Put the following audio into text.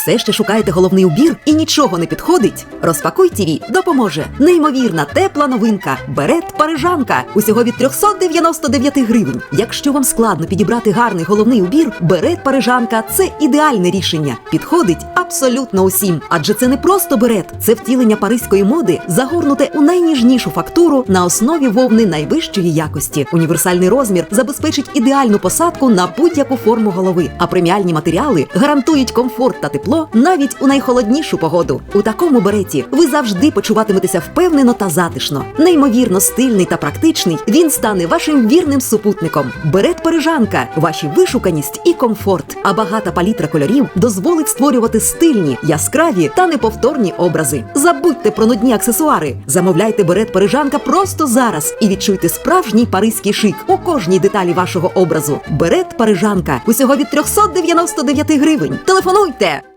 Все ще шукаєте головний убір і нічого не підходить? Розпакуй ТІВІ допоможе. Неймовірна тепла новинка. Берет парижанка. Усього від 399 гривень. Якщо вам складно підібрати гарний головний убір, берет парижанка це ідеальне рішення. Підходить абсолютно усім. Адже це не просто берет, це втілення паризької моди, загорнуте у найніжнішу фактуру на основі вовни найвищої якості. Універсальний розмір забезпечить ідеальну посадку на будь-яку форму голови, а преміальні матеріали гарантують комфорт та тепло навіть у найхолоднішу погоду. У такому береті ви завжди почуватиметеся впевнено та затишно. Неймовірно стильний та практичний, він стане вашим вірним супутником. Берет парижанка, ваші вишуканість і комфорт. А багата палітра кольорів дозволить створювати стильні, яскраві та неповторні образи. Забудьте про нудні аксесуари. Замовляйте берет парижанка просто зараз і відчуйте справжній паризький шик у кожній деталі вашого образу. Берет парижанка усього від 399 гривень. Телефонуйте!